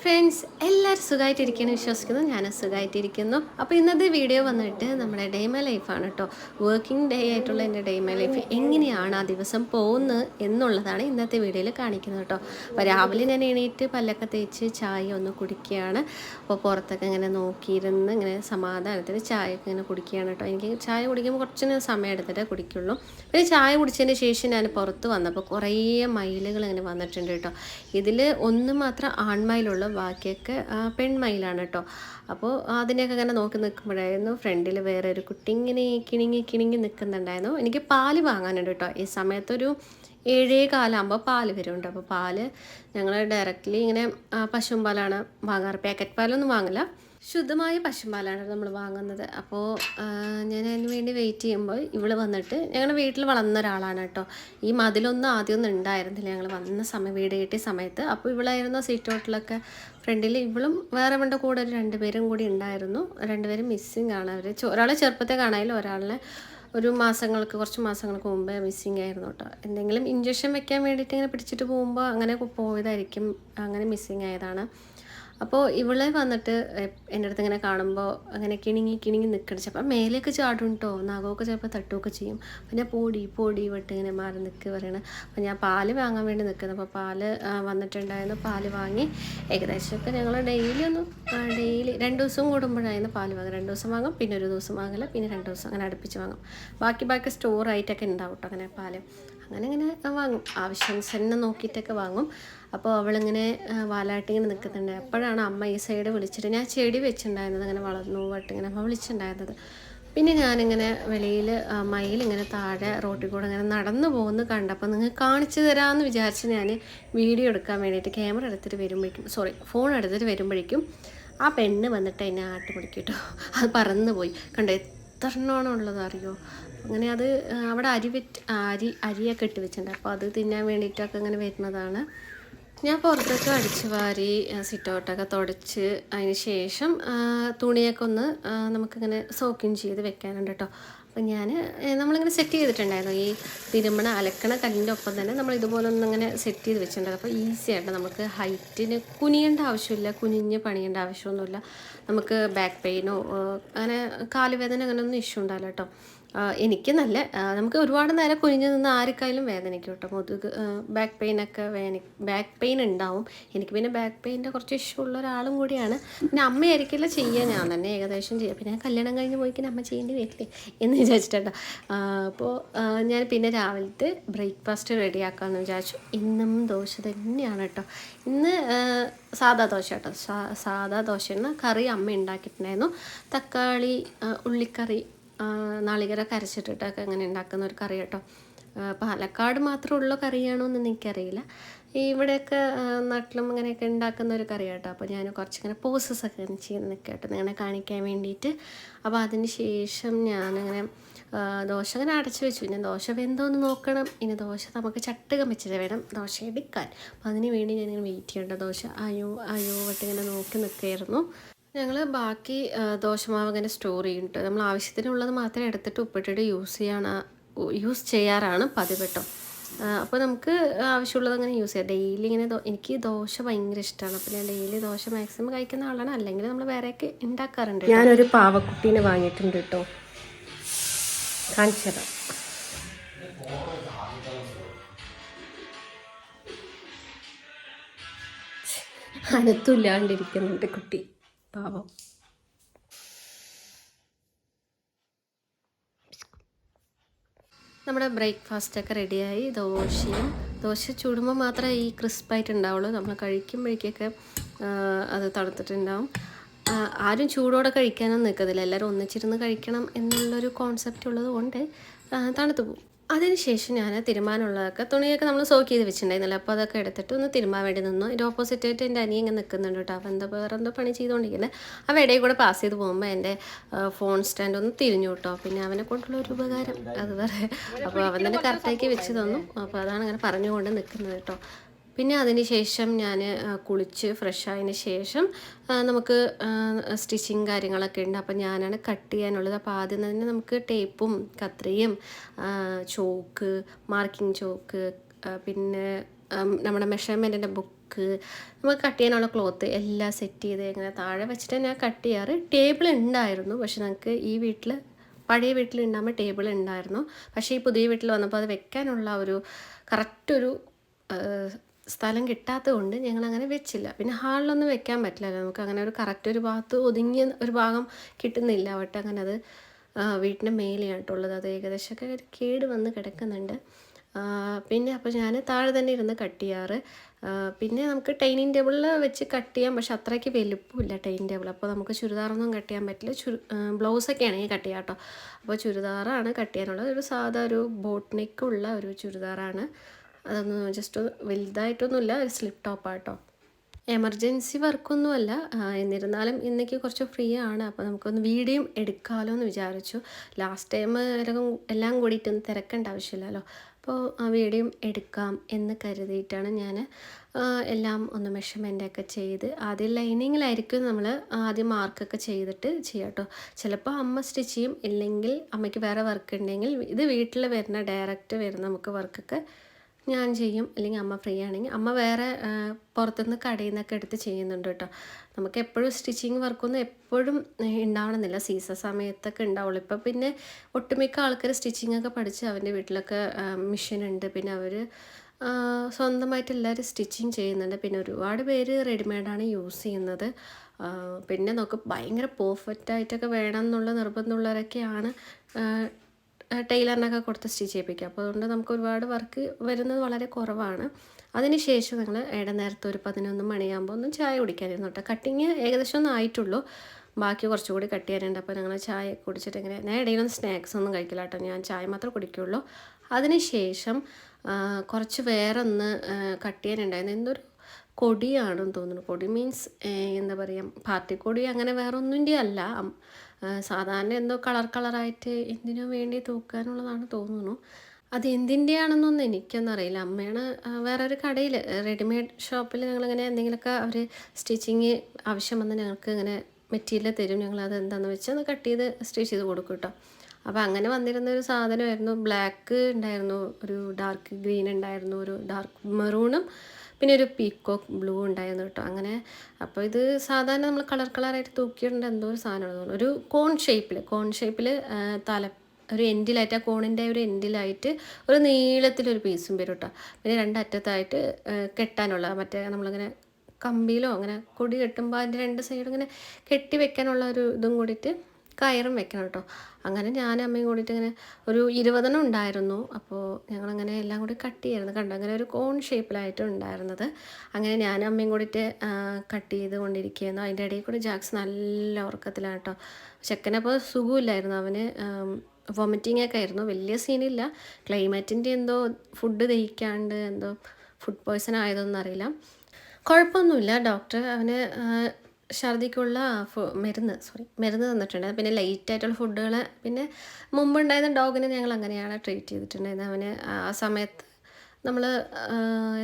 Friends എല്ലാവരും സുഖമായിട്ടിരിക്കുന്നു വിശ്വസിക്കുന്നു. ഞാൻ സുഖമായിട്ടിരിക്കുന്നു അപ്പോൾ ഇന്നത്തെ വീഡിയോ വന്നിട്ട് നമ്മുടെ ഡേമ ലൈഫാണ് കേട്ടോ വർക്കിംഗ് ഡേ ആയിട്ടുള്ള എന്റെ ഡേമ ലൈഫ് എങ്ങനെയാണ് ആ ദിവസം പോകുന്നത് എന്നുള്ളതാണ് ഇന്നത്തെ വീഡിയോയിൽ കാണിക്കുന്നത് കേട്ടോ അപ്പോൾ രാവിലെ ഞാൻ എണീറ്റ് പല്ലൊക്കെ തേച്ച് ചായ ഒന്ന് കുടിക്കുകയാണ്. അപ്പോൾ പുറത്തൊക്കെ ഇങ്ങനെ നോക്കിയിരുന്ന് ഇങ്ങനെ സമാധാനത്തിൽ ചായയൊക്കെ ഇങ്ങനെ കുടിക്കുകയാണ് കേട്ടോ എനിക്ക് ചായ കുടിക്കുമ്പോൾ കുറച്ച് സമയം എടുത്തിട്ടേ കുടിക്കുള്ളൂ. പിന്നെ ചായ കുടിച്ചതിന് ശേഷം ഞാൻ പുറത്ത് വന്നപ്പോൾ കുറേ മയിലുകൾ ഇങ്ങനെ വന്നിട്ടുണ്ട് കേട്ടോ ഇതിൽ ഒന്ന് മാത്രം ആൺമയിലുള്ളൂ ബാക്കിയൊക്കെ ആ, പെൺമയിലാണ് കേട്ടോ അപ്പോൾ അതിനെയൊക്കെ ഇങ്ങനെ നോക്കി നിൽക്കുമ്പോഴായിരുന്നു ഫ്രണ്ടിൽ വേറെ ഒരു കുട്ടി ഇങ്ങനെ കിണിങ്ങി കിണിങ്ങി നിൽക്കുന്നുണ്ടായിരുന്നു. എനിക്ക് പാൽ വാങ്ങാനുണ്ട് കേട്ടോ ഈ സമയത്തൊരു ഏഴേ കാലാകുമ്പോൾ പാൽ വരുന്നുണ്ട്. അപ്പോൾ പാൽ ഞങ്ങൾ ഡയറക്റ്റ്ലി ഇങ്ങനെ പശുമ്പാലാണ് വാങ്ങാറ്. പാക്കറ്റ് പാലൊന്നും വാങ്ങില്ല. ശുദ്ധമായ പശുമ്പാലാണ് നമ്മൾ വാങ്ങുന്നത്. അപ്പോൾ ഞാൻ അതിന് വേണ്ടി വെയിറ്റ് ചെയ്യുമ്പോൾ ഇവൾ വന്നിട്ട് ഞങ്ങളുടെ വീട്ടിൽ വളർന്ന ഒരാളാണ് കേട്ടോ. ഈ മതിലൊന്നും ആദ്യമൊന്നും ഉണ്ടായിരുന്നില്ല. ഞങ്ങൾ വന്ന സമയം വീട് കിട്ടിയ സമയത്ത്. അപ്പോൾ ഇവളായിരുന്നു സീറ്റ് ഹോട്ടലൊക്കെ ഫ്രണ്ടിൽ ഇവളും വേറെ വേണ്ട കൂടെ ഒരു രണ്ടുപേരും കൂടി ഉണ്ടായിരുന്നു. രണ്ടുപേരും മിസ്സിങ് ആണ് അവർ ഒരാളെ ചെറുപ്പത്തെ കാണാനില്ല ഒരാളിനെ ഒരു മാസങ്ങൾക്ക് കുറച്ച് മാസങ്ങൾക്ക് മുമ്പേ മിസ്സിങ് ആയിരുന്നു കേട്ടോ. എന്തെങ്കിലും ഇഞ്ചക്ഷൻ വെക്കാൻ വേണ്ടിയിട്ട് ഇങ്ങനെ പിടിച്ചിട്ട് പോകുമ്പോൾ അങ്ങനെ പോയതായിരിക്കും. അങ്ങനെ മിസ്സിങ് ആയതാണ്. അപ്പോൾ ഇവളെ വന്നിട്ട് എന്റെ അടുത്ത് ഇങ്ങനെ കാണുമ്പോൾ അങ്ങനെ കിണിങ്ങി കിണിങ്ങി നിൽക്കണം ചിലപ്പോൾ മേലെയൊക്കെ ചാടും കേട്ടോ നഖമൊക്കെ ചിലപ്പോൾ തട്ടുമൊക്കെ ചെയ്യും. പിന്നെ പൊടി പൊടി വിട്ട് ഇങ്ങനെ മാറി നിൽക്കുക പറയണത് അപ്പോൾ ഞാൻ പാൽ വാങ്ങാൻ വേണ്ടി നിൽക്കുന്നത് അപ്പോൾ പാൽ വന്നിട്ടുണ്ടായിരുന്നു. പാൽ വാങ്ങി ഏകദേശമൊക്കെ ഞങ്ങൾ ഡെയിലി ഒന്നും ഡെയിലി രണ്ട് ദിവസം കൂടുമ്പോഴായിരുന്നു പാൽ വാങ്ങും രണ്ട് ദിവസം വാങ്ങും പിന്നെ ഒരു ദിവസം വാങ്ങില്ല പിന്നെ രണ്ട് ദിവസം അങ്ങനെ അടുപ്പിച്ച് വാങ്ങും. ബാക്കി ബാക്കി സ്റ്റോർ ആയിട്ടൊക്കെ ഉണ്ടാവും കേട്ടോ അങ്ങനെ പാൽ. അങ്ങനെ ഇങ്ങനെ വാങ്ങും. ആവശ്യാനുസരണം നോക്കിയിട്ടൊക്കെ വാങ്ങും. അപ്പോൾ അവളിങ്ങനെ വാലാട്ടിങ്ങനെ നിൽക്കുന്നുണ്ട്. അപ്പോഴാണ് അമ്മ ഈ സൈഡ് വിളിച്ചിട്ട് ഞാൻ ചെടി വെച്ചിട്ടുണ്ടായിരുന്നത് അങ്ങനെ വളർന്നു പോയിട്ട് ഇങ്ങനെ അമ്മ വിളിച്ചിട്ടുണ്ടായിരുന്നത്. പിന്നെ ഞാനിങ്ങനെ വെളിയിൽ മയിലിങ്ങനെ താഴെ റോട്ടിൽ കൂടെ ഇങ്ങനെ നടന്നു പോകുന്നു കണ്ടപ്പോൾ നിങ്ങൾ കാണിച്ചു തരാമെന്ന് വിചാരിച്ച് ഞാൻ വീഡിയോ എടുക്കാൻ വേണ്ടിയിട്ട് ക്യാമറ എടുത്തിട്ട് വരുമ്പോഴേക്കും സോറി ഫോൺ എടുത്തിട്ട് വരുമ്പോഴേക്കും ആ പെണ്ണ് വന്നിട്ട് എന്നെ ആട്ടി പിടിക്കും കേട്ടോ. അത് പറന്നു പോയി കണ്ടോ എത്ര എണ്ണമാണുള്ളത് അറിയോ? അങ്ങനെ അത് അവിടെ അരി വെറ്റ് അരി അരിയൊക്കെ ഇട്ട് വെച്ചിട്ടുണ്ട്. അപ്പോൾ അത് തിന്നാൻ വേണ്ടിയിട്ടൊക്കെ അങ്ങനെ വരുന്നതാണ്. ഞാൻ പുറത്തൊക്കെ അടിച്ച് വാരി സിറ്റൗട്ടൊക്കെ തുടച്ച് അതിന് ശേഷം തുണിയൊക്കെ ഒന്ന് നമുക്കിങ്ങനെ സോക്കിങ് ചെയ്ത് വെക്കാനുണ്ട് കേട്ടോ. അപ്പം ഞാൻ നമ്മളിങ്ങനെ സെറ്റ് ചെയ്തിട്ടുണ്ടായിരുന്നു. ഈ തിരുമണ അലക്കണ കല്ലിന്റെ ഒപ്പം തന്നെ നമ്മൾ ഇതുപോലെ ഒന്നിങ്ങനെ സെറ്റ് ചെയ്ത് വെച്ചിട്ടുണ്ടായിരുന്നു അപ്പോൾ ഈസി ആയിട്ട് നമുക്ക് ഹൈറ്റിന് കുനിയേണ്ട ആവശ്യമില്ല കുനിഞ്ഞ് പണിയേണ്ട ആവശ്യമൊന്നുമില്ല. നമുക്ക് ബാക്ക് പെയിനോ അങ്ങനെ കാലുവേദന അങ്ങനെയൊന്നും ഇഷ്യൂ ഉണ്ടാവില്ല കേട്ടോ. എനിക്ക് നല്ല നമുക്ക് ഒരുപാട് നേരം കുനിഞ്ഞു നിന്ന് ആർക്കായാലും വേദനിക്കും കേട്ടോ. മുതുക് ബാക്ക് പെയിൻ ഒക്കെ വേദന ബാക്ക് പെയിൻ ഉണ്ടാവും. എനിക്ക് പിന്നെ ബാക്ക് പെയിന്റെ കുറച്ച് ഇഷ്യൂ ഉള്ള ഒരാളും കൂടിയാണ്. പിന്നെ അമ്മയായിരിക്കില്ല ചെയ്യുക. ഞാൻ തന്നെ ഏകദേശം ചെയ്യുക പിന്നെ കല്യാണം കഴിഞ്ഞ് പോയി അമ്മ ചെയ്യേണ്ടി വരില്ലേ എന്ന് വിചാരിച്ചിട്ടുണ്ടോ അപ്പോൾ ഞാൻ പിന്നെ രാവിലത്തെ ബ്രേക്ക്ഫാസ്റ്റ് റെഡിയാക്കാമെന്ന് വിചാരിച്ചു. ഇന്നും ദോശ തന്നെയാണ് കേട്ടോ. ഇന്ന് സാധാ ദോശ കേട്ടോ. സാ- സാദാ ദോശയാണ് കറി അമ്മ ഉണ്ടാക്കിയിട്ടുണ്ടായിരുന്നു. തക്കാളി ഉള്ളിക്കറി ആ, കരച്ചിട്ടിട്ടൊക്കെ അങ്ങനെ ഉണ്ടാക്കുന്ന ഒരു കറി കേട്ടോ. പാലക്കാട് മാത്രമുള്ള കറിയാണോ എന്ന് എനിക്കറിയില്ല. ഇവിടെയൊക്കെ നാട്ടിലും അങ്ങനെയൊക്കെ ഉണ്ടാക്കുന്ന ഒരു കറി കേട്ടോ. അപ്പോൾ ഞാൻ കുറച്ചിങ്ങനെ പോസസ് ഒക്കെ ഇങ്ങനെ ചെയ്ത് കേട്ടോ. നിങ്ങളെ കാണിക്കാൻ വേണ്ടിയിട്ട്. അപ്പോൾ അതിന് ശേഷം ഞാനിങ്ങനെ ദോശ അങ്ങനെ അടച്ചു വെച്ചു. ഞാൻ ദോശ വെന്തോന്ന് നോക്കണം. ഇനി ദോശ നമുക്ക് ചട്ടുകം വെച്ചിട്ട് വേണം ദോശ എടുക്കാൻ. അപ്പോൾ അതിന് വേണ്ടി ഞാനിങ്ങനെ വെയിറ്റ് ചെയ്യേണ്ട ദോശ അയ്യോ അയ്യോ വട്ടിങ്ങനെ നോക്കി നിൽക്കുകയായിരുന്നു ഞങ്ങൾ ബാക്കി ദോശമാവ് ഇങ്ങനെ സ്റ്റോർ നമ്മൾ ആവശ്യത്തിനുള്ളത് മാത്രം എടുത്തിട്ട് ഉപ്പിട്ടിട്ട് യൂസ് ചെയ്യാണ് യൂസ് ചെയ്യാറാണ് പതിവ് കേട്ടോ അപ്പോൾ നമുക്ക് ആവശ്യമുള്ളത് അങ്ങനെ യൂസ് ചെയ്യാം. ഡെയിലി ഇങ്ങനെ എനിക്ക് ദോശ ഭയങ്കര ഇഷ്ടമാണ് അപ്പോൾ ഞാൻ ഡെയിലി ദോശ മാക്സിമം കഴിക്കുന്ന ആളാണ്. അല്ലെങ്കിൽ നമ്മൾ വേറെയൊക്കെ ഉണ്ടാക്കാറുണ്ട് ഞാനൊരു പാവക്കുട്ടീനെ വാങ്ങിയിട്ടുണ്ട് കേട്ടോ. കാണിച്ചു തരാം അനത്തുമില്ലാണ്ടിരിക്കുന്നുണ്ട് കുട്ടി. പാവം. നമ്മുടെ ബ്രേക്ക്ഫാസ്റ്റ് ഒക്കെ റെഡിയായി. ദോശയും. ദോശ ചൂടുമ്പോൾ മാത്രമേ ഈ ക്രിസ്പായിട്ട് ഉണ്ടാവുള്ളൂ നമ്മൾ കഴിക്കുമ്പോഴേക്കൊക്കെ അത് തണുത്തിട്ടുണ്ടാവും. ആരും ചൂടോടെ കഴിക്കാനൊന്നും നിൽക്കത്തില്ല. എല്ലാവരും ഒന്നിച്ചിരുന്ന് കഴിക്കണം എന്നുള്ളൊരു കോൺസെപ്റ്റ് ഉള്ളത് കൊണ്ട് തണുത്ത് പോകും. അതിനുശേഷം ഞാൻ തിരുമാനുള്ളതൊക്കെ തുണിയൊക്കെ നമ്മൾ സോക്ക് ചെയ്ത് വെച്ചിട്ടുണ്ടായിരുന്നില്ല. അപ്പോൾ അതൊക്കെ എടുത്തിട്ട് ഒന്ന് തിരുമാൻ വേണ്ടി നിന്നു. ഇതിന്റെ ഓപ്പോസിറ്റ് ആയിട്ട് എന്റെ അനിയൻ ഇങ്ങനെ നിൽക്കുന്നുണ്ട് കേട്ടോ. അപ്പോൾ എന്താ വേറെ എന്തോ പണി ചെയ്തുകൊണ്ടിരിക്കുന്നത് അവ ഇടയിൽ കൂടെ പാസ് ചെയ്ത് പോകുമ്പോൾ എന്റെ ഫോൺ സ്റ്റാൻഡ് ഒന്ന് തിരിഞ്ഞു കേട്ടോ. പിന്നെ അവനെ കൊണ്ടുള്ള ഒരു ഉപകാരം. അത് വേറെ. അപ്പോൾ അവൻ തന്നെ കറക്റ്റാക്കി വെച്ച് തന്നു. അപ്പോൾ അതാണ് അങ്ങനെ പറഞ്ഞുകൊണ്ട് നിൽക്കുന്നത് കേട്ടോ. പിന്നെ അതിന് ശേഷം ഞാൻ കുളിച്ച് ഫ്രഷ് ആയതിന് ശേഷം നമുക്ക് സ്റ്റിച്ചിങ് കാര്യങ്ങളൊക്കെ ഉണ്ട്. അപ്പോൾ ഞാനാണ് കട്ട് ചെയ്യാനുള്ളത്. അപ്പോൾ ആദ്യം തന്നെ നമുക്ക് ടേപ്പും കത്രിയും ചോക്ക് മാർക്കിംഗ് ചോക്ക് പിന്നെ നമ്മുടെ മെഷർമെന്റിന്റെ ബുക്ക് നമുക്ക് കട്ട് ചെയ്യാനുള്ള ക്ലോത്ത് എല്ലാം സെറ്റ് ചെയ്ത് ഇങ്ങനെ താഴെ വെച്ചിട്ട് ഞാൻ കട്ട് ചെയ്യാറ്. ടേബിൾ ഉണ്ടായിരുന്നു. പക്ഷെ നമുക്ക് ഈ വീട്ടിൽ പഴയ വീട്ടിൽ ഉണ്ടാകുമ്പോൾ ടേബിൾ ഉണ്ടായിരുന്നു. പക്ഷേ ഈ പുതിയ വീട്ടിൽ വന്നപ്പോൾ അത് വെക്കാനുള്ള ഒരു കറക്റ്റ് ഒരു സ്ഥലം കിട്ടാത്തത് കൊണ്ട് ഞങ്ങൾ അങ്ങനെ വെച്ചില്ല. പിന്നെ ഹാളിലൊന്നും വെക്കാൻ പറ്റില്ലല്ലോ. നമുക്ക് അങ്ങനെ ഒരു കറക്റ്റ് ഒരു ഭാഗത്ത് ഒതുങ്ങിയ ഒരു ഭാഗം കിട്ടുന്നില്ല. അവട്ടെ അങ്ങനെ അത് വീട്ടിന്റെ മേലെയായിട്ടുള്ളത്. അത് ഏകദേശമൊക്കെ ഒരു കേട് വന്ന് കിടക്കുന്നുണ്ട്. പിന്നെ അപ്പോൾ ഞാൻ താഴെ തന്നെ ഇരുന്ന് കട്ട് ചെയ്യാറ്. പിന്നെ നമുക്ക് ടൈനിങ് ടേബിളിൽ വെച്ച് കട്ട് ചെയ്യാം. പക്ഷെ അത്രയ്ക്ക് വലുപ്പമില്ല ടൈനിങ് ടേബിൾ. അപ്പോൾ നമുക്ക് ചുരിദാറൊന്നും കട്ട് ചെയ്യാൻ പറ്റില്ല. ചുരു ബ്ലൗസൊക്കെ ആണെങ്കിൽ കട്ട് ചെയ്യാം കേട്ടോ അപ്പോൾ ചുരിദാറാണ് കട്ട് ചെയ്യാനുള്ളത്. ഒരു സാധാ ഒരു ഉള്ള ഒരു ചുരിദാറാണ്. അതൊന്ന് ജസ്റ്റ് വലുതായിട്ടൊന്നുമില്ല ഒരു സ്ലിപ്പ് ടോപ്പാട്ടോ എമർജൻസി വർക്കൊന്നുമല്ല എന്നിരുന്നാലും ഇന്നേക്ക് കുറച്ച് ഫ്രീ ആണ്. അപ്പോൾ നമുക്കൊന്ന് വീഡിയോ എടുക്കാമല്ലോ എന്ന് വിചാരിച്ചു ലാസ്റ്റ് ടൈം എല്ലാം എല്ലാം കൂടിയിട്ടൊന്നും തിരക്കേണ്ട ആവശ്യമില്ലല്ലോ. അപ്പോൾ ആ വീഡിയോ എടുക്കാം എന്ന് കരുതിയിട്ടാണ് ഞാൻ എല്ലാം ഒന്ന് മെഷർമെന്റൊക്കെ ചെയ്ത്. ആദ്യം ലൈനിങ്ങിലായിരിക്കും നമ്മൾ ആദ്യം മാർക്കൊക്കെ ചെയ്തിട്ട് ചെയ്യാം കേട്ടോ ചിലപ്പോൾ അമ്മ സ്റ്റിച്ച് ചെയ്യും. ഇല്ലെങ്കിൽ അമ്മയ്ക്ക് വേറെ വർക്ക് ഉണ്ടെങ്കിൽ ഇത് വീട്ടിൽ വരുന്ന ഡയറക്റ്റ് വരുന്ന നമുക്ക് വർക്കൊക്കെ ഞാൻ ചെയ്യും. അല്ലെങ്കിൽ അമ്മ ഫ്രീ ആണെങ്കിൽ അമ്മ വേറെ പുറത്തുനിന്ന് കടയിൽ നിന്നൊക്കെ എടുത്ത് ചെയ്യുന്നുണ്ട് കേട്ടോ. നമുക്ക് എപ്പോഴും സ്റ്റിച്ചിങ് വർക്കൊന്നും എപ്പോഴും ഉണ്ടാവണമെന്നില്ല. സീസൺ സമയത്തൊക്കെ ഉണ്ടാവുള്ളൂ. ഇപ്പം പിന്നെ ഒട്ടുമിക്ക ആൾക്കാർ സ്റ്റിച്ചിങ് ഒക്കെ പഠിച്ച് അവന്റെ വീട്ടിലൊക്കെ മെഷീൻ ഉണ്ട്. പിന്നെ അവർ സ്വന്തമായിട്ട് എല്ലാവരും സ്റ്റിച്ചിങ് ചെയ്യുന്നുണ്ട്. പിന്നെ ഒരുപാട് പേര് റെഡിമെയ്ഡാണ് യൂസ് ചെയ്യുന്നത്. പിന്നെ നമുക്ക് ഭയങ്കര പെർഫെക്റ്റ് ആയിട്ടൊക്കെ വേണം എന്നുള്ള നിർബന്ധമുള്ളവരൊക്കെയാണ് ടൈലറിനൊക്കെ കൊടുത്ത് സ്റ്റിച്ച് ചെയ്യിപ്പിക്കുക അപ്പോൾ അതുകൊണ്ട് നമുക്ക് ഒരുപാട് വർക്ക് വരുന്നത് വളരെ കുറവാണ്. അതിനുശേഷം ഞങ്ങൾ ഇടനേരത്ത് ഒരു പതിനൊന്ന് മണിയാകുമ്പോൾ ഒന്ന് ചായ കുടിക്കാനിരുന്നു കേട്ടോ. കട്ടിങ് ഏകദേശം ഒന്നും ആയിട്ടുള്ളൂ. ബാക്കി കുറച്ചുകൂടി കട്ട് ചെയ്യാനുണ്ട്. അപ്പോൾ ഞങ്ങൾ ചായ കുടിച്ചിട്ട് ഇങ്ങനെ ഞാൻ ഇടയിലൊന്നും സ്നാക്സ് ഒന്നും കഴിക്കില്ല കേട്ടോ. ഞാൻ ചായ മാത്രമേ കുടിക്കുകയുള്ളൂ അതിനുശേഷം ശേഷം കുറച്ച് വേറെ ഒന്ന് കട്ട് ചെയ്യാനുണ്ടായിരുന്നു. എന്തൊരു കൊടിയാണെന്ന് തോന്നുന്നു. കൊടി മീൻസ് എന്താ പറയുക പാർട്ടി കൊടി അങ്ങനെ വേറെ ഒന്നിന്റെ അല്ല സാധാരണ എന്തോ കളർ കളറായിട്ട് എന്തിനോ വേണ്ടി തൂക്കാനുള്ളതാണ് തോന്നുന്നു. അത് എന്തിന്റെയാണെന്നൊന്നും എനിക്കൊന്നും അറിയില്ല അമ്മയാണ് വേറൊരു കടയിൽ റെഡിമെയ്ഡ് ഷോപ്പിൽ ഞങ്ങളിങ്ങനെ എന്തെങ്കിലുമൊക്കെ അവർ സ്റ്റിച്ചിങ് ആവശ്യം വന്ന് ഞങ്ങൾക്ക് ഇങ്ങനെ മെറ്റീരിയൽ തരും. ഞങ്ങൾ അത് എന്താണെന്ന് വെച്ചാൽ അത് കട്ട് ചെയ്ത് സ്റ്റിച്ച് ചെയ്ത് കൊടുക്കും കേട്ടോ. അപ്പോൾ അങ്ങനെ വന്നിരുന്ന ഒരു സാധനമായിരുന്നു. ബ്ലാക്ക് ഉണ്ടായിരുന്നു ഒരു ഡാർക്ക് ഗ്രീൻ ഉണ്ടായിരുന്നു ഒരു ഡാർക്ക് മെറൂണും പിന്നെ ഒരു പീക്കോക്ക് ബ്ലൂ ഉണ്ടായിരുന്നു കേട്ടോ. അങ്ങനെ അപ്പോൾ ഇത് സാധാരണ നമ്മൾ കളർ കളറായിട്ട് തൂക്കിയിട്ടുണ്ട് എന്തോ ഒരു സാധനമാണ് ഒരു കോൺ ഷേപ്പിൽ കോൺ ഷേപ്പിൽ തല ഒരു എൻഡിലായിട്ട് ആ കോണിന്റെ ഒരു എൻഡിലായിട്ട് ഒരു നീളത്തിലൊരു പീസും വരും കേട്ടോ. പിന്നെ രണ്ടറ്റത്തായിട്ട് കെട്ടാനുള്ള മറ്റേ നമ്മളിങ്ങനെ കമ്പിയിലോ അങ്ങനെ കൊടി കെട്ടുമ്പോൾ അതിന്റെ രണ്ട് സൈഡും ഇങ്ങനെ കെട്ടി വെക്കാനുള്ള ഒരു ഇതും കൂടിയിട്ട് കയറും വെക്കണം കേട്ടോ. അങ്ങനെ ഞാൻ അമ്മയും കൂടിയിട്ട് ഇങ്ങനെ ഒരു ഇരുപതെണ്ണം ഉണ്ടായിരുന്നു. അപ്പോൾ ഞങ്ങളങ്ങനെ എല്ലാം കൂടി കട്ട് ചെയ്യായിരുന്നു കണ്ടോ? അങ്ങനെ ഒരു കോൺ ഷേപ്പിലായിട്ട് ഉണ്ടായിരുന്നത്. അങ്ങനെ ഞാൻ അമ്മയും കൂടിയിട്ട് കട്ട് ചെയ്ത് കൊണ്ടിരിക്കുകയായിരുന്നു. അതിന്റെ ഇടയിൽ കൂടി ജാക്സ് നല്ല ഉറക്കത്തിലാണ് കേട്ടോ. ചെക്കനപ്പോൾ സുഖമില്ലായിരുന്നു. അവന് വോമിറ്റിംഗ് ഒക്കെ ആയിരുന്നു. വലിയ സീനില്ല ക്ലൈമറ്റിന്റെ എന്തോ ഫുഡ് ദഹിക്കാണ്ട് എന്തോ ഫുഡ് പോയ്സൺ ആയതൊന്നും അറിയില്ല. കുഴപ്പമൊന്നുമില്ല. ഡോക്ടർ അവന് ഛർദിക്കുള്ള മരുന്ന് സോറി മരുന്ന് തന്നിട്ടുണ്ട്. പിന്നെ ലൈറ്റ് ആയിട്ടുള്ള ഫുഡുകൾ പിന്നെ മുമ്പുണ്ടായിരുന്ന ഡോഗിനെ ഞങ്ങൾ അങ്ങനെയാണ് ട്രീറ്റ് ചെയ്തിട്ടുണ്ടായിരുന്നത്. അവന് ആ സമയത്ത് നമ്മൾ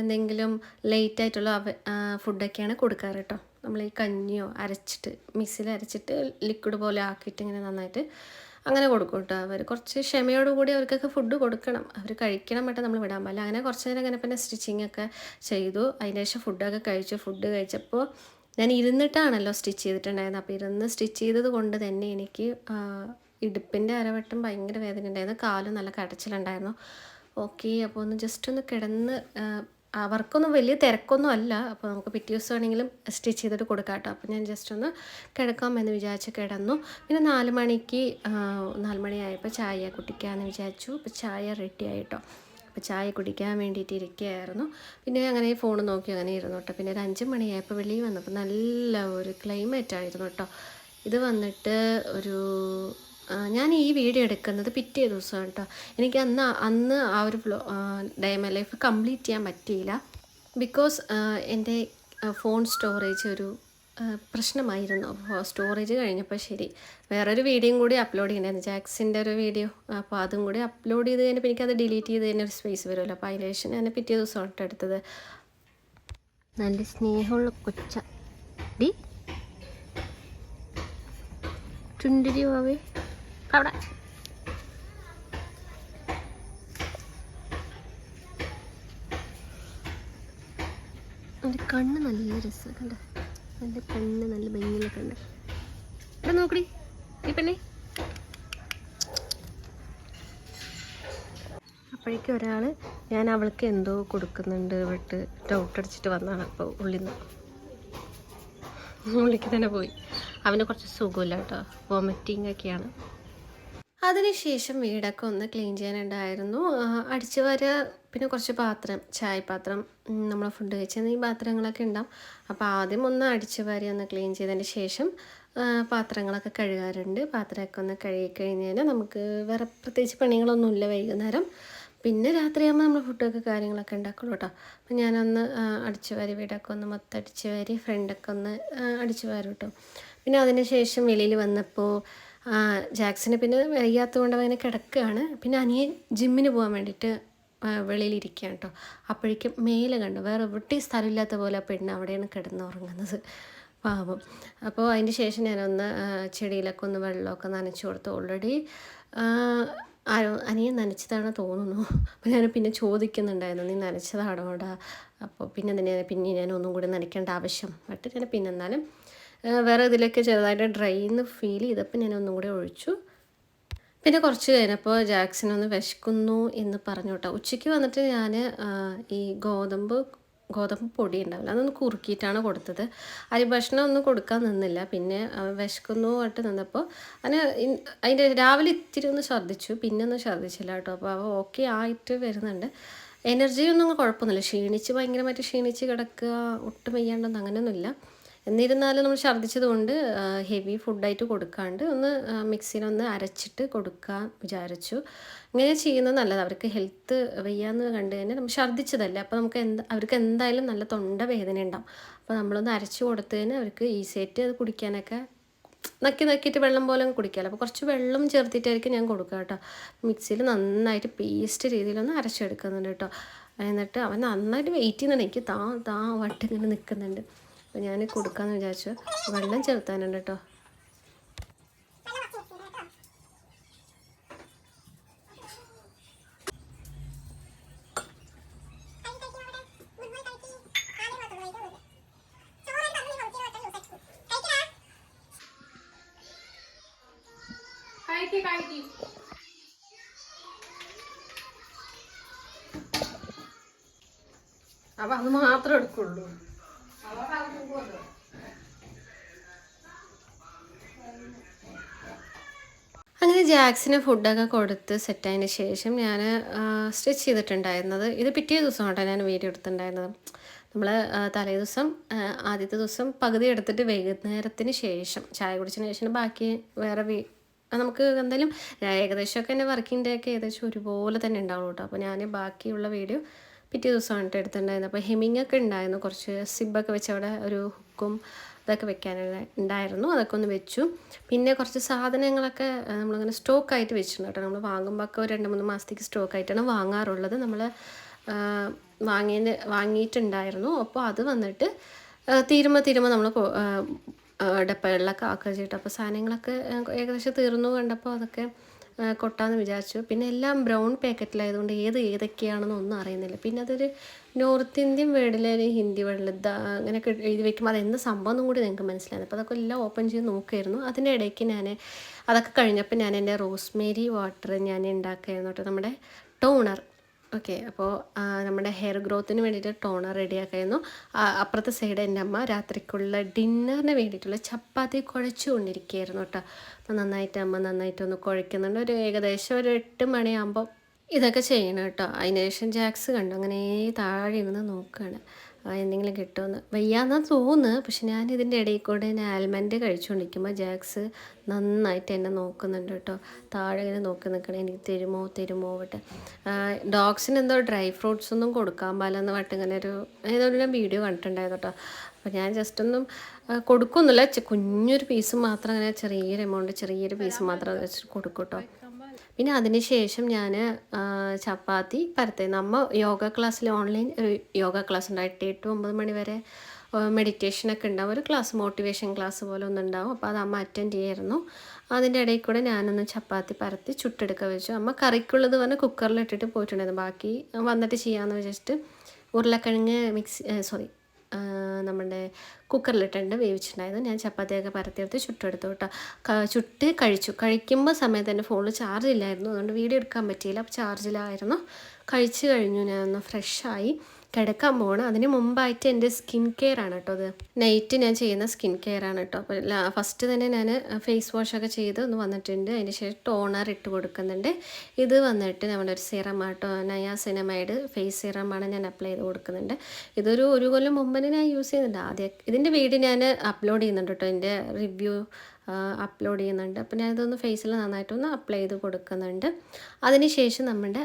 എന്തെങ്കിലും ലേറ്റ് ആയിട്ടുള്ള ഫുഡൊക്കെയാണ് കൊടുക്കാറ് കേട്ടോ. നമ്മൾ ഈ കഞ്ഞിയോ അരച്ചിട്ട് മിക്സിയിൽ അരച്ചിട്ട് ലിക്വിഡ് പോലെ ആക്കിയിട്ട് ഇങ്ങനെ നന്നായിട്ട് അങ്ങനെ കൊടുക്കും കേട്ടോ അവർ. കുറച്ച് ക്ഷമയോടുകൂടി അവർക്കൊക്കെ ഫുഡ് കൊടുക്കണം. അവർ കഴിക്കണം മറ്റും നമ്മൾ വിടാൻ പാടില്ല. അങ്ങനെ കുറച്ച് നേരം അങ്ങനെ പിന്നെ സ്റ്റിച്ചിങ് ഒക്കെ ചെയ്തു. അതിന് ശേഷം ഫുഡൊക്കെ കഴിച്ചു. ഫുഡ് കഴിച്ചപ്പോൾ ഞാൻ ഇരുന്നിട്ടാണല്ലോ സ്റ്റിച്ച് ചെയ്തിട്ടുണ്ടായിരുന്നത്. അപ്പോൾ ഇരുന്ന് സ്റ്റിച്ച് ചെയ്തത് കൊണ്ട് തന്നെ എനിക്ക് ഇടുപ്പിന്റെ അരവട്ടം ഭയങ്കര വേദന ഉണ്ടായിരുന്നു. കാലും നല്ല കടച്ചിലുണ്ടായിരുന്നു ഓക്കെ അപ്പോൾ ഒന്ന് ജസ്റ്റ് ഒന്ന് കിടന്ന് അവർക്കൊന്നും വലിയ തിരക്കൊന്നും അല്ല. അപ്പോൾ നമുക്ക് പിറ്റേ ദിവസം ആണെങ്കിലും സ്റ്റിച്ച് ചെയ്തിട്ട് കൊടുക്കാം കേട്ടോ. അപ്പോൾ ഞാൻ ജസ്റ്റ് ഒന്ന് കിടക്കാം എന്ന് വിചാരിച്ച് കിടന്നു. പിന്നെ നാല് മണിക്ക് നാല് മണിയായപ്പോൾ ചായ കുട്ടിക്കാമെന്ന് വിചാരിച്ചു. അപ്പോൾ ചായ റെഡി ആയിട്ടോ അപ്പോൾ ചായ കുടിക്കാൻ വേണ്ടിയിട്ട് ഇരിക്കുകയായിരുന്നു പിന്നെ അങ്ങനെ ഫോൺ നോക്കി അങ്ങനെ ഇരുന്നു കേട്ടോ. പിന്നെ ഒരു അഞ്ച് മണിയായപ്പോൾ വെളിയിൽ വന്നപ്പോൾ നല്ല ഒരു ക്ലൈമറ്റ് ആയിരുന്നു കേട്ടോ. ഇത് വന്നിട്ട് ഒരു ഞാൻ ഈ വീഡിയോ എടുക്കുന്നത് പിറ്റേ ദിവസമാണ് കേട്ടോ. എനിക്ക് അന്ന് അന്ന് ആ ഒരു ഡയമ ലൈഫ് കംപ്ലീറ്റ് ചെയ്യാൻ പറ്റിയില്ല. ബിക്കോസ് എന്റെ ഫോൺ സ്റ്റോറേജ് ഒരു പ്രശ്നമായിരുന്നു. അപ്പോൾ സ്റ്റോറേജ് കഴിഞ്ഞപ്പോൾ ശരി. വേറൊരു വീഡിയോയും കൂടി അപ്ലോഡ് ചെയ്യണമായിരുന്നു ജാക്സിന്റെ ഒരു വീഡിയോ അപ്പോൾ അതും കൂടി അപ്ലോഡ് ചെയ്ത് കഴിഞ്ഞപ്പോൾ എനിക്കത് ഡിലീറ്റ് ചെയ്ത് കഴിഞ്ഞാൽ ഒരു സ്പേസ് വരുമല്ലോ. അപ്പോൾ അതിന് ശേഷം ഞാൻ പിറ്റേ ദിവസം കേട്ടോ എടുത്തത്. നല്ല സ്നേഹമുള്ള കൊച്ച. ഡി? ചുണ്ടിരി പോവേ അവിടെ. കണ്ണ് നല്ല രസം കണ്ട? അവന്റെ കണ്ണ് നല്ല ഭംഗിയിലൊക്കെ ഉണ്ട് ഇവിടെ നോക്കടി. ഈ പെണ്ണേ. അപ്പോഴേക്കും ഒരാൾ ഞാൻ അവൾക്ക് എന്തോ കൊടുക്കുന്നുണ്ട് വിട്ട് ഡൗട്ട് അടിച്ചിട്ട് വന്നതാണ് അപ്പോൾ ഉള്ളിൽ നിന്ന് ഉള്ളിക്ക് തന്നെ പോയി. അവന് കുറച്ച് സുഖമില്ല കേട്ടോ. വോമിറ്റിംഗ് ഒക്കെയാണ്. അതിനുശേഷം വീടൊക്കെ ഒന്ന് ക്ലീൻ ചെയ്യാനുണ്ടായിരുന്നു. അടിച്ചു വര പിന്നെ കുറച്ച് പാത്രം ചായ പാത്രം നമ്മൾ ഫുഡ് കഴിച്ച ഈ പാത്രങ്ങളൊക്കെ ഉണ്ടാവും. അപ്പോൾ ആദ്യം ഒന്ന് അടിച്ചു വരി ഒന്ന് ക്ലീൻ ചെയ്തതിന് ശേഷം പാത്രങ്ങളൊക്കെ കഴുകാറുണ്ട്. പാത്രമൊക്കെ ഒന്ന് കഴുകി കഴിഞ്ഞാൽ നമുക്ക് വേറെ പ്രത്യേകിച്ച് പണികളൊന്നുമില്ല വൈകുന്നേരം. പിന്നെ രാത്രിയാകുമ്പോൾ നമ്മൾ ഫുഡൊക്കെ കാര്യങ്ങളൊക്കെ ഉണ്ടാക്കുള്ളൂ കേട്ടോ അപ്പം ഞാനൊന്ന് അടിച്ചു വാരി വീടൊക്കെ ഒന്ന് മൊത്തം അടിച്ചു ഫ്രണ്ടൊക്കെ ഒന്ന് അടിച്ചു വാരും കേട്ടോ പിന്നെ അതിന് ശേഷം വെളിയിൽ വന്നപ്പോൾ ജാക്സന് പിന്നെ വയ്യാത്തതുകൊണ്ട് അവനെ കിടക്കുകയാണ്. പിന്നെ അനിയൻ ജിമ്മിന് പോകാൻ വേണ്ടിയിട്ട് വെളിയിലിരിക്കുകയാണ് കേട്ടോ. അപ്പോഴേക്കും മേലെ കണ്ടു. വേറെ എവിടെ സ്ഥലമില്ലാത്ത പോലെ ആ പെണ്ണ് അവിടെയാണ് കിടന്നുറങ്ങുന്നത്. പാവം. അപ്പോൾ അതിന് ശേഷം ഞാനൊന്ന് ചെടിയിലൊക്കെ ഒന്ന് വെള്ളമൊക്കെ നനച്ചു കൊടുത്തു. ഓൾറെഡി ആരോ അനിയൻ നനച്ചതാണ് തോന്നുന്നു. അപ്പോൾ ഞാൻ പിന്നെ ചോദിക്കുന്നുണ്ടായിരുന്നു നീ നനച്ചതാണോടാ? അപ്പോൾ പിന്നെ തന്നെ പിന്നെ ഞാൻ ഒന്നും കൂടി നനയ്ക്കേണ്ട ആവശ്യം. പട്ട് ഞാൻ പിന്നെ എന്നാലും ആ, വേറെ ഇതിലൊക്കെ ചെറുതായിട്ട് ഡ്രൈ എന്ന് ഫീൽ ചെയ്തപ്പോൾ ഞാൻ ഒന്നും കൂടി ഒഴിച്ചു. പിന്നെ കുറച്ച് കഴിഞ്ഞപ്പോൾ ജാക്സൺ ഒന്ന് വിശക്കുന്നു എന്ന് പറഞ്ഞു കേട്ടോ ഉച്ചയ്ക്ക് വന്നിട്ട് ഞാൻ ഈ ഗോതമ്പ് ഗോതമ്പ് പൊടി ഉണ്ടാവില്ല. അതൊന്ന് കുറുക്കിയിട്ടാണ് കൊടുത്തത്. അരി ഭക്ഷണം ഒന്നും കൊടുക്കാൻ നിന്നില്ല. പിന്നെ വിശക്കുന്നു ആയിട്ട് നിന്നപ്പോൾ അതിന് അതിന്റെ രാവിലെ ഇത്തിരി ഒന്ന് ഛർദ്ദിച്ചു. പിന്നെ ഒന്നും ഛർദ്ദിച്ചില്ല കേട്ടോ അപ്പോൾ അവ ഓക്കെ ആയിട്ട് വരുന്നുണ്ട്. എനർജിയൊന്നും കുഴപ്പമൊന്നുമില്ല. ക്ഷീണിച്ച് ഭയങ്കരമായിട്ട് ക്ഷീണിച്ച് കിടക്കുക ഒട്ടും വയ്യാണ്ടെന്ന് അങ്ങനെയൊന്നുമില്ല. എന്നിരുന്നാലും നമ്മൾ ഛർദ്ദിച്ചത് കൊണ്ട് ഹെവി ഫുഡായിട്ട് കൊടുക്കാണ്ട് ഒന്ന് മിക്സിയിലൊന്ന് അരച്ചിട്ട് കൊടുക്കാൻ വിചാരിച്ചു. ഇങ്ങനെ ചെയ്യുന്നത് നല്ലത്. അവർക്ക് ഹെൽത്ത് വയ്യാന്ന് കണ്ടു കഴിഞ്ഞാൽ നമ്മൾ ഛർദ്ദിച്ചതല്ലേ? അപ്പോൾ നമുക്ക് എന്താ അവർക്ക് എന്തായാലും നല്ല തൊണ്ട വേദന ഉണ്ടാവും. അപ്പോൾ നമ്മളൊന്ന് അരച്ച് കൊടുത്തു കഴിഞ്ഞാൽ അവർക്ക് ഈസിയായിട്ട് അത് കുടിക്കാനൊക്കെ നക്കി നക്കിയിട്ട് വെള്ളം പോലെ കുടിക്കാമല്ലോ അപ്പോൾ കുറച്ച് വെള്ളം ചേർത്തിട്ടായിരിക്കും ഞാൻ കൊടുക്കുക കേട്ടോ. മിക്സിയിൽ നന്നായിട്ട് പേസ്റ്റ് രീതിയിലൊന്ന് അരച്ചെടുക്കുന്നുണ്ട് കേട്ടോ. എന്നിട്ട് അവൻ നന്നായിട്ട് വെയിറ്റ് ചെയ്യുന്നുണ്ട്. എനിക്ക് താ താ വട്ട് ഇങ്ങനെ നിൽക്കുന്നുണ്ട്. അപ്പോൾ ഞാൻ കൊടുക്കാമെന്ന് വിചാരിച്ചു. വെള്ളം ചേർത്താനുണ്ട് കേട്ടോ അപ്പൊ അത് മാത്രമേ എടുക്കുള്ളൂ അങ്ങനെ ജാക്സിന് ഫുഡൊക്കെ കൊടുത്ത് സെറ്റായതിന് ശേഷം ഞാൻ സ്റ്റിച്ച് ചെയ്തിട്ടുണ്ടായിരുന്നത്. ഇത് പിറ്റേ ദിവസം കേട്ടോ ഞാൻ വീഡിയോ എടുത്തിട്ടുണ്ടായിരുന്നത്. നമ്മൾ തലേ ദിവസം ആദ്യത്തെ ദിവസം പകുതി എടുത്തിട്ട് വൈകുന്നേരത്തിന് ശേഷം ചായ കുടിച്ചതിന് ശേഷം ബാക്കി വേറെ വീ നമുക്ക് എന്തായാലും ഏകദേശമൊക്കെ എന്റെ വർക്കിംഗ് ഡേ ഒക്കെ ഏകദേശം ഒരുപോലെ തന്നെ ഉണ്ടാവും കേട്ടോ അപ്പോൾ ഞാൻ ബാക്കിയുള്ള വീഡിയോ പിറ്റേ ദിവസമാണ് എടുത്തിട്ടുണ്ടായിരുന്നത്. അപ്പോൾ ഹെമ്മിങ് ഒക്കെ ഉണ്ടായിരുന്നു. കുറച്ച് സിബൊക്കെ വെച്ച് അവിടെ ഒരു ഹുക്കും ഇതൊക്കെ വെക്കാനുള്ള ഉണ്ടായിരുന്നു. അതൊക്കെ ഒന്ന് വെച്ചു. പിന്നെ കുറച്ച് സാധനങ്ങളൊക്കെ നമ്മളിങ്ങനെ സ്റ്റോക്കായിട്ട് വെച്ചിട്ടുണ്ട് കേട്ടോ. നമ്മൾ വാങ്ങുമ്പോൾ ഒക്കെ ഒരു രണ്ട് മൂന്ന് മാസത്തേക്ക് സ്റ്റോക്കായിട്ടാണ് വാങ്ങാറുള്ളത്. നമ്മൾ വാങ്ങി വാങ്ങിയിട്ടുണ്ടായിരുന്നു. അപ്പോൾ അത് വന്നിട്ട് തീരുമ്പോൾ തീരുമ്പോൾ നമ്മൾ ഡപ്പകളിലൊക്കെ ആക്കുക ചെയ്തിട്ട് അപ്പോൾ സാധനങ്ങളൊക്കെ ഏകദേശം തീർന്നു കണ്ടപ്പോൾ അതൊക്കെ കൊട്ടാന്ന് വിചാരിച്ചു. പിന്നെ എല്ലാം ബ്രൗൺ പാക്കറ്റിലായതുകൊണ്ട് ഏത് ഏതൊക്കെയാണെന്ന് ഒന്നും അറിയുന്നില്ല. പിന്നെ അതൊരു നോർത്ത് ഇന്ത്യൻ വേർഡിലെ ഒരു ഹിന്ദി വേർഡിൽ അങ്ങനെയൊക്കെ എഴുതി വെക്കുമ്പോൾ അത് എന്ത് സംഭവം കൂടി നിങ്ങൾക്ക് മനസ്സിലായി അപ്പോൾ അതൊക്കെ എല്ലാം ഓപ്പൺ ചെയ്ത് നോക്കുമായിരുന്നു അതിന്റെ ഇടയ്ക്ക് ഞാൻ അതൊക്കെ കഴിഞ്ഞപ്പോൾ ഞാൻ എന്റെ റോസ്മേരി വാട്ടർ ഞാൻ ഉണ്ടാക്കുകയായിരുന്നു കേട്ടോ നമ്മുടെ ടോണർ ഓക്കെ അപ്പോൾ നമ്മുടെ ഹെയർ ഗ്രോത്തിന് വേണ്ടിയിട്ട് ടോണർ റെഡിയാക്കായിരുന്നു അപ്പുറത്തെ സൈഡ് എന്റെ അമ്മ രാത്രിക്കുള്ള ഡിന്നറിന് വേണ്ടിയിട്ടുള്ള ചപ്പാത്തി കുഴച്ചു കൊണ്ടിരിക്കുകയായിരുന്നു കേട്ടോ. അപ്പോൾ നന്നായിട്ട് അമ്മ നന്നായിട്ട് ഒന്ന് കുഴയ്ക്കുന്നുണ്ട് ഒരു ഏകദേശം ഒരു എട്ട് മണിയാകുമ്പോൾ ഇതൊക്കെ ചെയ്യണം കേട്ടോ. അതിന് ശേഷം ജാക്സ് കണ്ടു. അങ്ങനെ താഴെ ഇരുന്ന് നോക്കുകയാണ്. എന്തെങ്കിലും കിട്ടുമെന്ന്. വയ്യാന്നാ തോന്നുന്നു. പക്ഷെ ഞാൻ ഇതിന്റെ ഇടയിൽ കൂടെ ഞാൻ ആൽമൻഡ് കഴിച്ചുകൊണ്ടിരിക്കുമ്പോൾ ജാക്സ് നന്നായിട്ട് എന്നെ നോക്കുന്നുണ്ട് കേട്ടോ. താഴെ ഇങ്ങനെ നോക്കി നിൽക്കണം. എനിക്ക് തരുമോ തരുമോ വിട്ട് ഡോഗ്സിന് എന്തോ ഡ്രൈ ഫ്രൂട്ട്സ് ഒന്നും കൊടുക്കാൻ പാലെന്ന് പറഞ്ഞിട്ട് ഇങ്ങനെ ഒരു ഏതോ വീഡിയോ കണ്ടിട്ടുണ്ടായിരുന്നു കേട്ടോ. അപ്പോൾ ഞാൻ ജസ്റ്റ് ഒന്നും കൊടുക്കുന്നില്ല കുഞ്ഞൊരു പീസ് മാത്രം അങ്ങനെ ചെറിയൊരു എമൗണ്ട് ചെറിയൊരു പീസ് മാത്രം വെച്ചിട്ട് കൊടുക്കും കേട്ടോ. പിന്നെ അതിന് ശേഷം ഞാൻ ചപ്പാത്തി പരത്തുന്നു അമ്മ യോഗ ക്ലാസ്സിൽ ഓൺലൈൻ ഒരു യോഗ ക്ലാസ് ഉണ്ടായിട്ട് എട്ട് ഒമ്പത് മണി വരെ മെഡിറ്റേഷനൊക്കെ ഉണ്ടാവും. ഒരു ക്ലാസ് മോട്ടിവേഷൻ ക്ലാസ് പോലെ ഒന്നുണ്ടാവും അപ്പോൾ അത് അമ്മ അറ്റൻഡ് ചെയ്യായിരുന്നു. അതിന്റെ ഇടയിൽ കൂടെ ഞാനൊന്ന് ചപ്പാത്തി പരത്തി ചുട്ടെടുക്കുക വെച്ചു. അമ്മ കറിക്കുള്ളത് കുക്കറിൽ ഇട്ടിട്ട് പോയിട്ടുണ്ടായിരുന്നു. ബാക്കി വന്നിട്ട് ചെയ്യാമെന്ന് വിചാരിച്ചിട്ട് ഉരുളക്കിഴങ്ങ് മിക്സ് സോറി നമ്മുടെ കുക്കറിലിട്ടുണ്ട് വേവിച്ചിട്ടുണ്ടായിരുന്നു. ഞാൻ ചപ്പാത്തിയൊക്കെ പരത്തിയെടുത്ത് ചുട്ടെടുത്തു കേട്ടോ. ചുട്ട് കഴിച്ചു. കഴിക്കുമ്പോൾ സമയത്ത് എന്റെ ഫോണിൽ ചാർജ് ഇല്ലായിരുന്നു. അതുകൊണ്ട് വീഡിയോ എടുക്കാൻ പറ്റിയില്ല. അപ്പോൾ ചാർജിലായിരുന്നു കഴിച്ചു കഴിഞ്ഞു. ഞാൻ ഫ്രഷായി കിടക്കാൻ പോകണം അതിന് മുമ്പായിട്ട് എന്റെ സ്കിൻ കെയർ ആണ് കേട്ടോ അത്. നൈറ്റ് ഞാൻ ചെയ്യുന്ന സ്കിൻ കെയർ ആണ് കേട്ടോ. അപ്പോൾ ഫസ്റ്റ് തന്നെ ഞാൻ ഫേസ് വാഷൊക്കെ ചെയ്ത് ഒന്ന് വന്നിട്ടുണ്ട്. അതിന് ശേഷം ടോണർ ഇട്ട് കൊടുക്കുന്നുണ്ട്. ഇത് വന്നിട്ട് നമ്മുടെ ഒരു സിറം ആട്ടോ നയാസിനമൈഡ് ഫേസ് സിറമാണ് ഞാൻ അപ്ലൈ ചെയ്ത് കൊടുക്കുന്നുണ്ട്. ഇതൊരു ഒരു കൊല്ലം മുമ്പ് ഞാൻ യൂസ് ചെയ്യുന്നുണ്ട്. ആദ്യം ഇതിന്റെ വീഡിയോ ഞാൻ അപ്ലോഡ് ചെയ്യുന്നുണ്ട് കേട്ടോ. എന്റെ റിവ്യൂ അപ്ലോഡ് ചെയ്യുന്നുണ്ട്. അപ്പോൾ ഞാൻ ഇതൊന്ന് ഫേസിൽ നന്നായിട്ടൊന്ന് അപ്ലൈ ചെയ്ത് കൊടുക്കുന്നുണ്ട്. അതിനുശേഷം നമ്മുടെ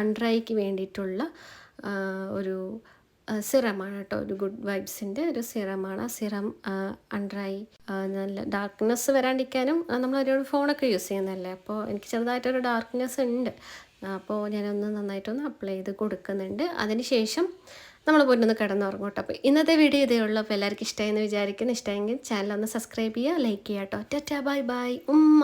അൺഡ്രൈക്ക് വേണ്ടിയിട്ടുള്ള ഒരു സിറമാണ് കേട്ടോ. ഒരു ഗുഡ് വൈബ്സിന്റെ ഒരു സിറമാണ്. ആ സിറം അണ്ടറായി നല്ല ഡാർക്ക്നെസ് വരാണ്ടിരിക്കാനും നമ്മൾ ഒരുപാട് ഫോണൊക്കെ യൂസ് ചെയ്യുന്നതല്ലേ? അപ്പോൾ എനിക്ക് ചെറുതായിട്ടൊരു ഡാർക്ക്നെസ് ഉണ്ട്. അപ്പോൾ ഞാനൊന്ന് നന്നായിട്ടൊന്ന് അപ്ലൈ ചെയ്ത് കൊടുക്കുന്നുണ്ട്. അതിന് ശേഷം നമ്മൾ പോയിട്ടൊന്ന് കിടന്നുറങ്ങും കേട്ടോ. അപ്പോൾ ഇന്നത്തെ വീഡിയോ ഇതേ ഉള്ളൂ. അപ്പോൾ എല്ലാവർക്കും ഇഷ്ടമായി എന്ന് വിചാരിക്കുന്നു. ഇഷ്ടമെങ്കിൽ ചാനൽ ഒന്ന് സബ്സ്ക്രൈബ് ചെയ്യുക ലൈക്ക് ചെയ്യുക കേട്ടോ. Tata bye bye. ഉമ്മ.